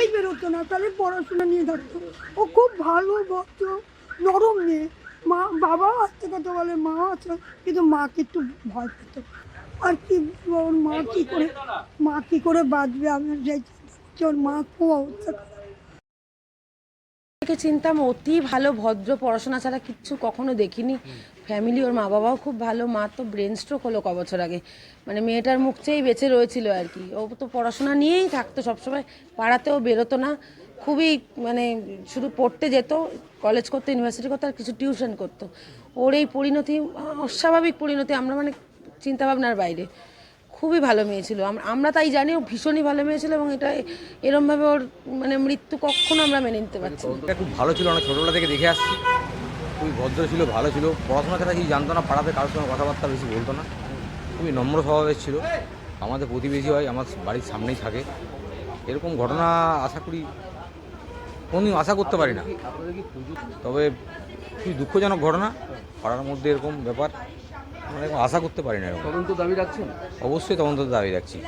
বাইরেই বেরোতো না, তাহলে পড়াশোনা নিয়ে থাকতো ও খুব ভালো ভক্ত নরম মেয়ে। মা বাবাও আসতে কথা বলে, মা আছে কিন্তু মাকে একটু ভয় পেত। আর কি, ওর মা কী করে, মা কী করে বাঁচবে? আমি যাই ওর মা খুব অবস্থা থেকে চিনতাম, অতি ভালো ভদ্র, পড়াশোনা ছাড়া কিচ্ছু কখনো দেখিনি। ফ্যামিলি ওর মা বাবাও খুব ভালো। মা তো ব্রেন স্ট্রোক হলো ক বছর আগে। মানে মেয়েটার মুখ চেয়েই বেঁচে রয়েছিল আর কি। ও তো পড়াশোনা নিয়েই থাকতো সবসময়। পাড়াতেও বেরোতো না। খুবই মানে শুধু পড়তে যেত কলেজ করতো ইউনিভার্সিটি করতো, আর কিছু টিউশন করতো। ওর এই পরিণতি, অস্বাভাবিক পরিণতি, আমরা মানে চিন্তাভাবনার বাইরে। খুবই ভালো মেয়ে ছিল। আমরা তাই জানি, ও ভীষণই ভালো মেয়ে ছিল এবং এটা এরমভাবে ওর মানে মৃত্যু কখনো আমরা মেনে নিতে পারছি এটা খুব ভালো ছিল অনেক ছোটোবেলা থেকে দেখে আসছি। খুবই ভদ্র ছিল, ভালো ছিল। পড়াশোনা ছাড়া কিছু জানতো না, পাড়াতে কারোর সঙ্গে কথাবার্তা বেশি বলতো না। খুবই নম্র স্বভাবের ছিল। আমাদের প্রতিবেশী হয়, আমার বাড়ির সামনেই থাকে। এরকম ঘটনা আশা করি কোনোদিন আশা করতে পারি না। তবে খুবই দুঃখজনক ঘটনা, পাড়ার মধ্যে এরকম ব্যাপার। আমরা আশা করতে পারি না এরকম। তদন্ত দাবি রাখছেন? অবশ্যই তদন্ত দাবি রাখছি।